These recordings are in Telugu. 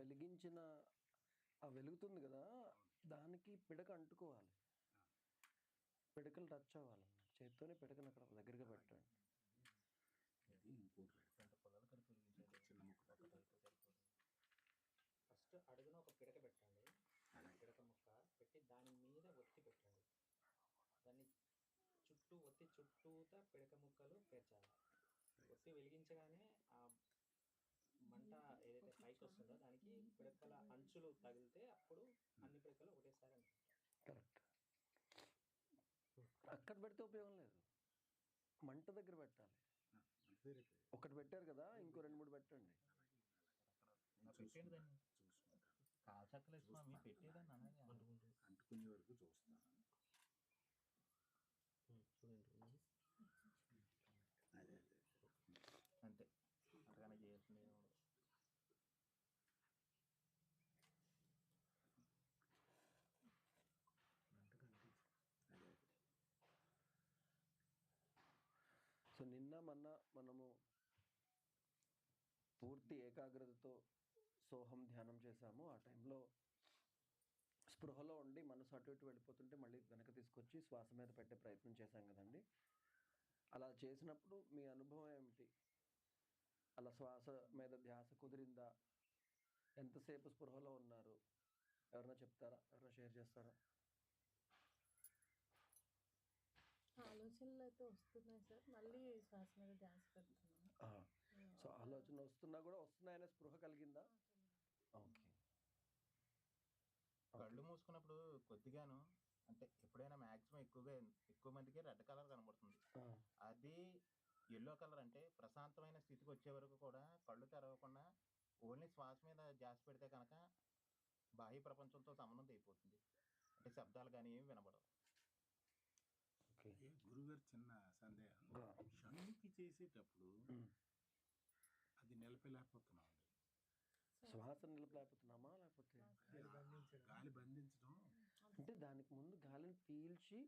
వెలిగించిన ఆ వెలుగుతుంది కదా దానికి పిడక అంటుకోవాలి. పిడకలు టచ్ అవ్వాలన్నమాట చేత్తోనే పిడకను అక్కడ దగ్గరగా పెట్టండి ఫస్ట్ అడుగున ఒక పిడక పెట్టండి. పిడక ముక్క పెట్టి దాని మీద ఒత్తి పెట్టండి. దాన్ని చుట్టూ ఒత్తి చుట్టూతా పిడక ముక్కలు పేర్చాలి. ఒత్తి వెలిగించగానే ఆ మంట ఏదైతే పైకి వస్తుందో దానికి పిడకల అంచులు తగిలితే అప్పుడు అన్ని పిడకలు ఒకటేసారి కరెక్ట్. అక్కడ పెడితే ఉపయోగం లేదు. మంట దగ్గర పెట్టాలి. ఒకటి పెట్టారు కదా ఇంకో రెండు మూడు పెట్టండి. కాల్చక్కలేదు పెట్టేదాన్ని అంటుకునే వరకు చూస్తాను చూడండి అదే అదే అంతే అంతగానే చేయాల్సింది ఏమి ఉండదు. అదే సో నిన్న మొన్న మనము పూర్తి ఏకాగ్రతతో సోహం ధ్యానం చేశాము. ఆ టైంలో స్పృహలో ఉండి మనసు అటు ఇటు వెళ్ళిపోతుంటే మళ్ళీ వెనక తీసుకొచ్చి శ్వాస మీద పెట్టే ప్రయత్నం చేశాం కదండి. అలా చేసినప్పుడు మీ అనుభవం ఏమిటి? అలా శ్వాస మీద ధ్యాస కుదిరిందా? ఎంతసేపు స్పృహలో ఉన్నారు? ఎవరైనా చెప్తారా? ఎవరైనా షేర్ చేస్తారా? ఆలోచనలు అయితే వస్తున్నాయి సార్. మళ్ళీ శ్వాస మీద ధ్యాస పెడుతున్నాను. ఆ, సో ఆలోచన వస్తున్నా కూడా వస్తున్నాయనే స్పృహ కలిగిందా? ఓకే. కళ్ళు మూసుకున్నప్పుడు కొద్దిగాను అంటే ఎప్పుడైనా మాక్సిమం ఎక్కువగా ఎక్కువ మందికి రెడ్ కలర్ కనబడుతుంది. అది ఎల్లో కలర్ అంటే ప్రశాంతమైన స్థితికి వచ్చే వరకు కూడా కళ్ళు తెరవకుండా ఓన్లీ శ్వాస మీద జాస్ పెడితే కనుక బాహ్య ప్రపంచంతో సంబంధం అయిపోతుంది. అంటే శబ్దాలు కానీ ఏమి వినబడవు. గురుగారు చిన్న సందేహం. షణ్ముఖి చేసేటప్పుడు. అది నిలపలేకపోతున్నాం అండి శ్వాస నిలపలేకపోతున్నామా? లేకపోతే గాలి బంధించడం. అంటే దానికి ముందు గాలిని పీల్చి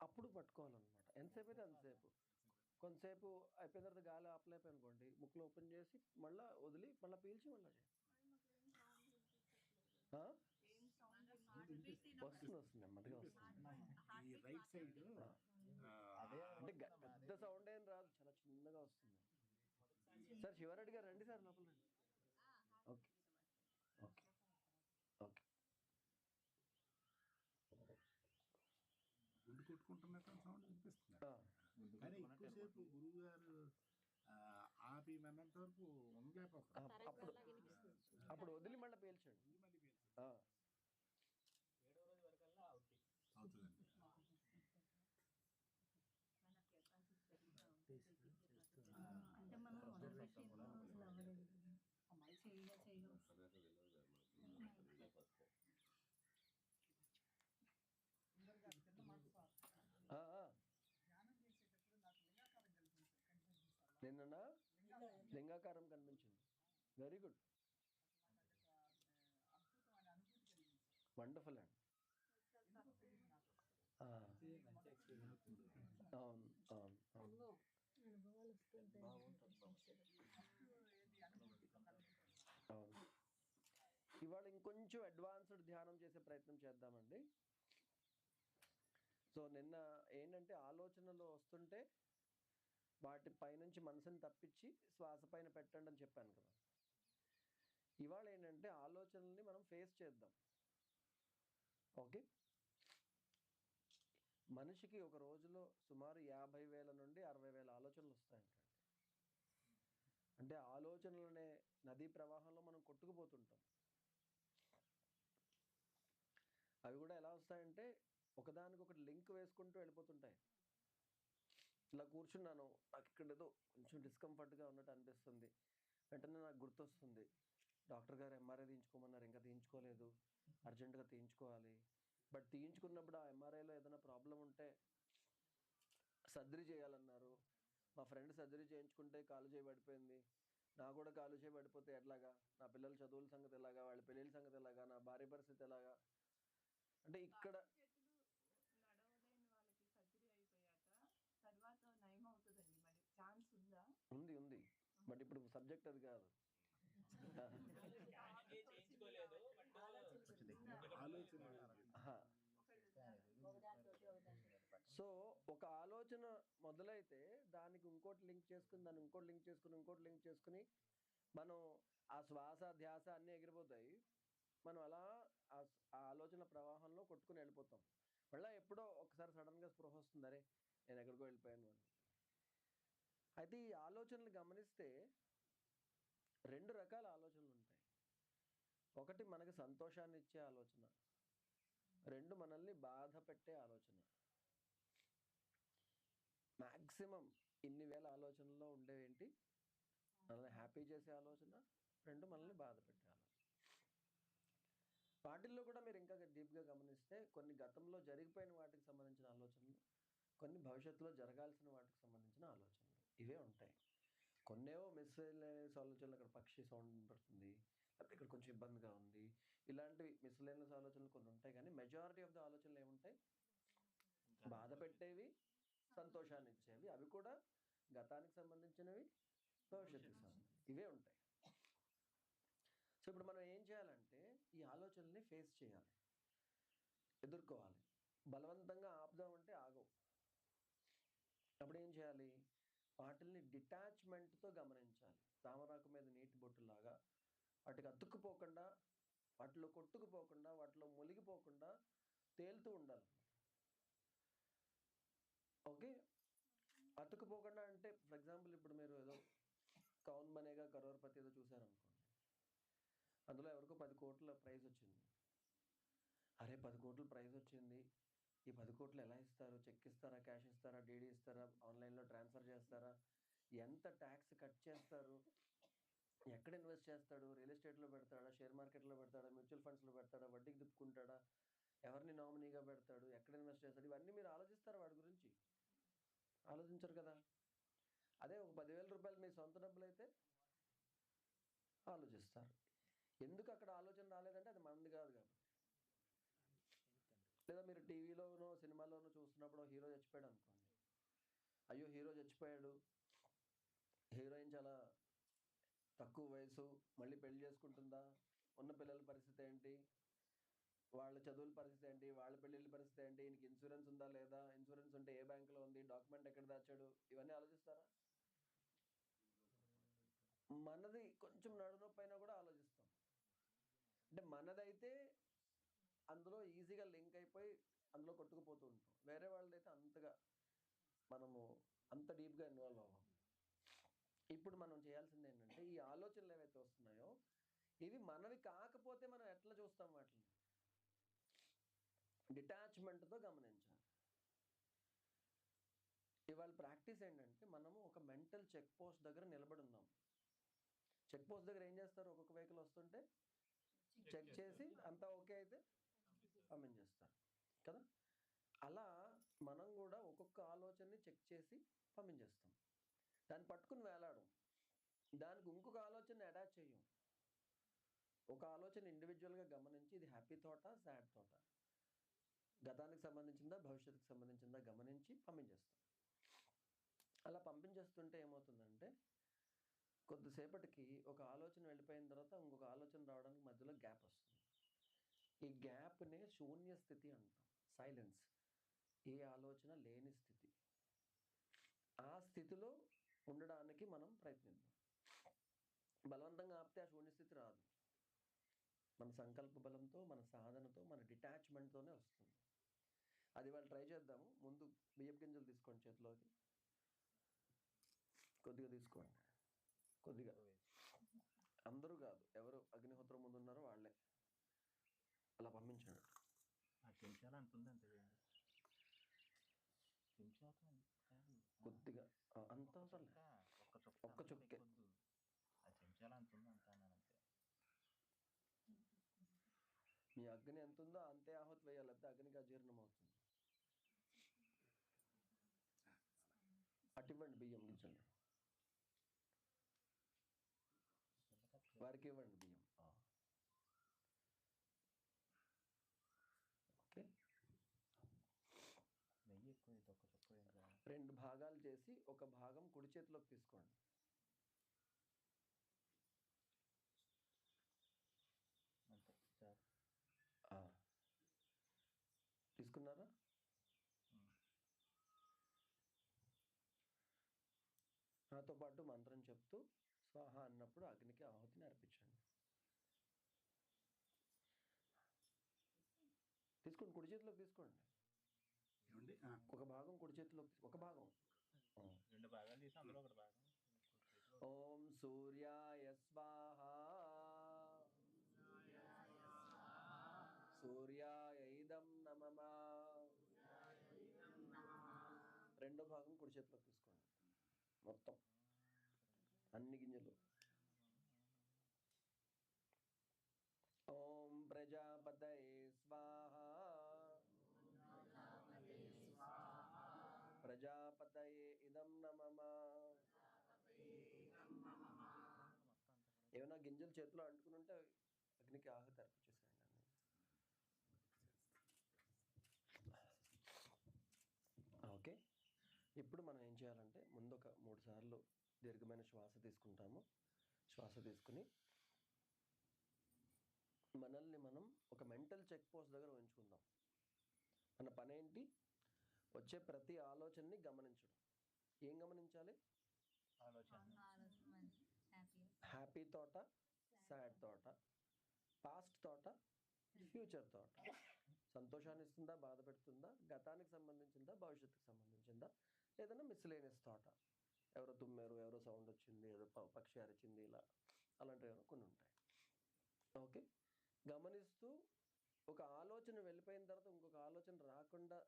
అప్పుడు పట్టుకోవాలన్నమాట. ఎంతసేపు? అయితే అంతసేపు కొంతసేపు అయిపోయిన తర్వాత గాలి ఆపలేపు అనుకోండి ముక్కులో ఓపెన్ చేసి మళ్ళీ వదిలి మళ్ళీ పీల్చి మళ్ళీ చేయండి ఆ? వస్తుంది వస్తుంది నెమ్మదిగా వస్తుంది. ఈ రైట్ సైడ్ అదే అంటే పెద్ద సౌండ్ ఏం రాదు చాలా చిన్నగా వస్తుంది. సార్ శివరెడ్డి గారు రండి సార్ లోపల రండి. ఓకే. ఓకే. ఓకే. గుండు కొట్టుకుంటున్నట్టు సౌండ్ వినిపిస్తుంది. కానీ ఎక్కువసేపు గురువు గారు ఆపిమన్నంత వరకు అప్పుడు వదిలి మళ్ళీ పీల్చండి. మళ్ళీ మళ్ళీ పేల్చు ఆ, ఏడో రోజు వరకల్లా అవుద్ది అవుతుందండి అంటే మనం చేయగా చేయగా ఆ. నిన్న లింగాకారం కనిపించింది. వెరీ గుడ్ వండర్ఫుల్ అండి ఆ, అవును అవును అవును. కొంచెం అడ్వాన్స్డ్ ధ్యానం చేసే ప్రయత్నం చేద్దామండి. సో నిన్న ఏంటంటే ఆలోచనలు వస్తుంటే వాటి పైనుంచి మనసుని తప్పించి శ్వాస పైన పెట్టండి అని చెప్పాను కదా. ఇవాళ ఏంటంటే ఆలోచనల్ని మనం ఫేస్ చేద్దాం. ఓకే? మనిషికి ఒక రోజులో సుమారు యాభై వేల నుండి అరవై వేల ఆలోచనలు వస్తాయంటండి. అంటే ఆలోచనలు అనే నదీ ప్రవాహంలో మనం కొట్టుకుపోతుంటాం. అవి కూడా ఎలా వస్తాయంటే ఒకదానికొకటి లింక్ వేసుకుంటూ వెళ్ళిపోతుంటాయి. ఇలా కూర్చున్నాను నాకు ఇక్కడ ఏదో కొంచెం డిస్కంఫర్ట్గా ఉన్నట్టు అనిపిస్తుంది. వెంటనే నాకు గుర్తొస్తుంది. డాక్టర్ గారు ఎంఆర్ఐ తీయించుకోమన్నారు ఇంకా తీయించుకోలేదు. అర్జెంటుగా తీయించుకోవాలి. బట్ తీయించుకున్నప్పుడు ఆ ఎంఆర్ఐలో ఏదైనా ప్రాబ్లం ఉంటే సర్జరీ చేయాలన్నారు. మా ఫ్రెండ్ సర్జరీ చేయించుకుంటే కాలు చేయబడిపోయింది నా కూడా కాలు చేయబడిపోతే ఎట్లాగా? నా పిల్లల చదువుల సంగతి ఎలాగా? వాళ్ళ పెళ్ళిళ్ళ సంగతి ఎలాగా? నా భార్య పరిస్థితి ఎలాగా? అంటే ఇక్కడ ఉంది? ఉంది బట్ ఇప్పుడు సబ్జెక్ట్ అది కాదు. సో ఒక ఆలోచన మొదలైతే దానికి ఇంకోటి లింక్ చేసుకుని దాన్ని ఇంకోటి లింక్ చేసుకుని ఇంకోటి లింక్ చేసుకుని మనం ఆ శ్వాస ధ్యాస అన్నీ ఎగిరిపోతాయి. మనం అలా ఆ ఆలోచన ప్రవాహంలో కొట్టుకుని వెళ్ళిపోతాం. మళ్ళీ ఎప్పుడో ఒకసారి సడన్గా స్పృహ వస్తుంది. అరే నేను ఎక్కడికో వెళ్ళిపోయాను అని. అయితే ఈ ఆలోచనలు గమనిస్తే రెండు రకాల ఆలోచనలు ఉంటాయి. ఒకటి మనకి సంతోషాన్ని ఇచ్చే ఆలోచన. రెండు మనల్ని బాధ పెట్టే ఆలోచన. మ్యాక్సిమం ఇన్ని వేల ఆలోచనల్లో ఉండేవేంటి? మనల్ని హ్యాపీ చేసే ఆలోచన. రెండు మనల్ని బాధ పెట్టే వాటిల్లో కూడా మీరు ఇంకా డీప్గా గమనిస్తే కొన్ని గతంలో జరిగిపోయిన వాటికి సంబంధించిన ఆలోచనలు కొన్ని భవిష్యత్తులో జరగాల్సిన వాటికి సంబంధించిన ఆలోచనలు. ఇవే ఉంటాయి. కొన్నేవో మిస్ ఆలోచనలు అక్కడ పక్షి సౌండ్ పడుతుంది లేకపోతే ఇక్కడ కొంచెం ఇబ్బందిగా ఉంది ఇలాంటివి మిస్లేనియస్ ఆలోచనలు కొన్ని ఉంటాయి కానీ మెజారిటీ ఆఫ్ ద ఆలోచనలు ఏముంటాయి? బాధ పెట్టేవి సంతోషాన్ని ఇచ్చేవి. అవి కూడా గతానికి సంబంధించినవి భవిష్యత్తుకి సంబంధించి ఇవే ఉంటాయి. సో ఇప్పుడు మనం ఏం చేయాలంటే ఈ ఆలోచనల్ని ఫేస్ చేయాలి. ఎదుర్కోవాలి. బలవంతంగా ఆపుదామంటే ఆగవు. అప్పుడు ఏం చేయాలి? వాటిల్ని డిటాచ్మెంట్తో గమనించాలి. తామరాకు మీద నీటి బొట్టులాగా వాటికి అతుక్కుపోకుండా వాటిలో కొట్టుకుపోకుండా వాటిలో మునిగిపోకుండా తేలుతూ ఉండాలి. ఓకే? అతుక్కుపోకుండా అంటే ఫర్ ఎగ్జాంపుల్ ఇప్పుడు మీరు ఏదో కౌన్ బనేగా కరోర్పతి ఏదో చూసారనుకో అందులో ఎవరికో పది కోట్ల ప్రైజ్ వచ్చింది. అరే పది కోట్ల ప్రైజ్ వచ్చింది. ఈ పది కోట్లు ఎలా ఇస్తారు? చెక్ ఇస్తారా? క్యాష్ ఇస్తారా? డీడీ ఇస్తారా? ఆన్లైన్లో ట్రాన్స్ఫర్ చేస్తారా? ఎంత ట్యాక్స్ కట్ చేస్తారు? ఎక్కడ ఇన్వెస్ట్ చేస్తాడు? రియల్ ఎస్టేట్లో పెడతాడా? షేర్ మార్కెట్లో పెడతాడా? మ్యూచువల్ ఫండ్స్లో పెడతాడా? వడ్డీకి తిప్పుకుంటాడా? ఎవరిని నామినీగా పెడతాడు? ఎక్కడ ఇన్వెస్ట్ చేస్తాడు? ఇవన్నీ మీరు ఆలోచిస్తారు వాడి గురించి. ఆలోచించరు కదా. అదే ఒక పదివేల రూపాయలు మీ సొంత డబ్బులు అయితే ఆలోచిస్తారు. ఎందుకు అక్కడ ఆలోచన రాలేదంటే అది మనది కాదు కాబట్టి. లేదా మీరు టీవీలోనో సినిమాలోనో చూస్తున్నప్పుడు హీరో చచ్చిపోయాడు అనుకోండి. అయ్యో హీరో చచ్చిపోయాడు. హీరోయిన్ చాలా తక్కువ వయసు మళ్ళీ పెళ్ళి చేసుకుంటుందా? ఉన్న పిల్లల పరిస్థితి ఏంటి? వాళ్ళ చదువుల పరిస్థితి ఏంటి? వాళ్ళ పెళ్ళిళ్ళ పరిస్థితి ఏంటి? ఈయనకి ఇన్సూరెన్స్ ఉందా లేదా? ఇన్సూరెన్స్ ఉంటే ఏ బ్యాంకులో ఉంది? డాక్యుమెంట్ ఎక్కడ దాచాడు? ఇవన్నీ ఆలోచిస్తారా? మనది కొంచెం నడునొప్పి అయినా కూడా అంటే మనదైతే అందులో ఈజీగా లింక్ అయిపోయి అందులో కొట్టుకుపోతూ ఉంటాం. వేరే వాళ్ళదైతే అంతగా మనము అంత డీప్గా ఇన్వాల్వ్ అవ్వం. ఇప్పుడు మనం చేయాల్సింది ఏంటంటే ఈ ఆలోచనలు ఏవైతే వస్తున్నాయో ఇవి మనవి కాకపోతే మనం ఎట్లా చూస్తాం వాటిని? డిటాచ్మెంట్తో గమనించాలి. ఇవాళ ప్రాక్టీస్ ఏంటంటే మనము ఒక మెంటల్ చెక్ పోస్ట్ దగ్గర నిలబడి ఉన్నాం. చెక్ పోస్ట్ దగ్గర ఏం చేస్తారు? ఒక్కొక్క వెహికల్ వస్తుంటే చెక్ చేసి అంతా ఓకే అయితే పంపించేస్తారు కదా? అలా మనం కూడా ఒక్కొక్క ఆలోచనని చెక్ చేసి పంపించేస్తాం. దాన్ని పట్టుకుని వేలాడం. దానికి ఇంకొక ఆలోచన అటాచ్ చేయం. ఒక ఆలోచన ఇండివిజువల్గా గమనించి ఇది హ్యాపీ థాటా సాడ్ థాటా గతానికి సంబంధించిందా భవిష్యత్తుకి సంబంధించిందా గమనించి పంపించేస్తాం. అలా పంపించేస్తుంటే ఏమవుతుందంటే కొద్దిసేపటికి ఒక ఆలోచన వెళ్ళిపోయిన తర్వాత ఇంకొక ఆలోచన రావడానికి మధ్యలో గ్యాప్ వస్తుంది. ఈ గ్యాప్నే శూన్య స్థితి అంటాం. సైలెన్స్. ఏ ఆలోచన లేని స్థితి. ఆ స్థితిలో ఉండడానికి మనం ప్రయత్నిద్దాం. బలవంతంగా ఆపితే ఆ శూన్య స్థితి రాదు. మన సంకల్ప బలంతో మన సాధనతో మన డిటాచ్మెంట్తోనే వస్తుంది. అది వాళ్ళు ట్రై చేద్దాము. ముందు బియ్యపు గింజలు తీసుకోండి చేతిలోకి. కొద్దిగా తీసుకోండి. కొద్దిగా అందరూ కాదు. ఎవరు అగ్నిహోత్రం ముందు ఉన్నారో వాళ్ళే. అలా పంపించండి. అంతే కొద్దిగా అంత ఒక్క చుక్క అంటాను అంతే మీ అగ్ని ఎంత ఉందో అంతే ఆహుతి వేయాలి లేకపోతే అగ్నికి అజీర్ణం అవుతుంది. అటు ఇవ్వండి బియ్యం గింజలు ఇవ్వండి బియ్యం. ఓకే. నెయ్యి రెండు భాగాలు చేసి ఒక భాగం కుడి చేతిలోకి తీసుకోండి. తీసుకున్నారా? నాతో పాటు మంత్రం చెప్తూ స్వాహ అన్నప్పుడు అగ్నికి ఆహుతిని అర్పించండి. తీసుకోండి కుడి చేతిలోకి తీసుకోండి. ఏమండి? ఆ, ఒక భాగం కుడి చేతిలోకి ఒక భాగం. రెండు భాగాలు తీసి అందులో ఒకటి భాగం. ఓం సూర్యాయ స్వాహ. సూర్యాయ ఇదం నమమా రెండో భాగం కుడి చేతిలోకి తీసుకోండి. మొత్తం. అన్ని గింజలు. ఓం ప్రజాపతయే స్వాహ. ప్రజాపతయే ఇదం నమమా ఏమైనా గింజలు చేతిలో అంటుకుని ఉంటే అగ్నికి ఆహుతి అర్పించేసేయండి అన్ని. ఓకే. ఇప్పుడు మనం ఏం చేయాలంటే ముందు ఒక మూడు సార్లు దీర్ఘమైన శ్వాస తీసుకుంటాము. శ్వాస తీసుకుని మనల్ని మనం ఒక మెంటల్ చెక్ పోస్ట్ దగ్గర ఉంచుకుందాం. మన పని ఏంటి వచ్చే ప్రతి ఆలోచనని గమనించడం. ఏం గమనించాలి? ఆలోచన. హ్యాపీ తోట సాడ్ తోట పాస్ట్ తోట ఫ్యూచర్ తోట. సంతోషాన్ని ఇస్తుందా? బాధ పెడుతుందా? గతానికి సంబంధించిందా? భవిష్యత్తుకు సంబంధించిందా? ఏదైనా మిస్లేనియస్ తోట. ఎవరో తుమ్మారు ఎవరో సౌండ్ వచ్చింది ఏదో ప- పక్షి అరిచింది ఇలా. అలాంటివి ఏమైనా కొన్ని ఉంటాయి. ఓకే. గమనిస్తూ ఒక ఆలోచన వెళ్ళిపోయిన తర్వాత ఇంకొక ఆలోచన రాకుండా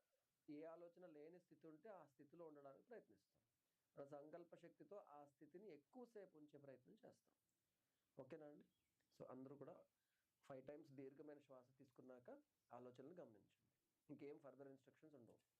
ఏ ఆలోచన లేని స్థితి ఉంటే ఆ స్థితిలో ఉండడానికి ప్రయత్నిస్తాం. మన సంకల్ప శక్తితో ఆ స్థితిని ఎక్కువసేపు ఉంచే ప్రయత్నం చేస్తాం. ఓకేనా అండి? సో అందరూ కూడా ఫైవ్ టైమ్స్ దీర్ఘమైన శ్వాస తీసుకున్నాక ఆలోచనలు గమనించండి. ఇంకేం ఫర్దర్ ఇన్స్ట్రక్షన్స్ ఉండవు.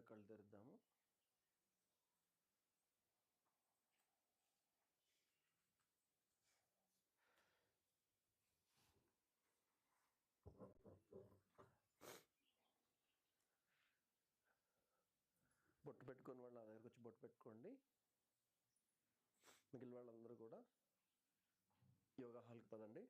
కొద్దిగా కళ్ళు తెరుద్దాము. బొట్టు పెట్టుకుని వాళ్ళు నా దగ్గరకు వచ్చి బొట్టు పెట్టుకోండి. మిగిలిన వాళ్ళందరూ కూడా యోగా హాల్కి పదండి.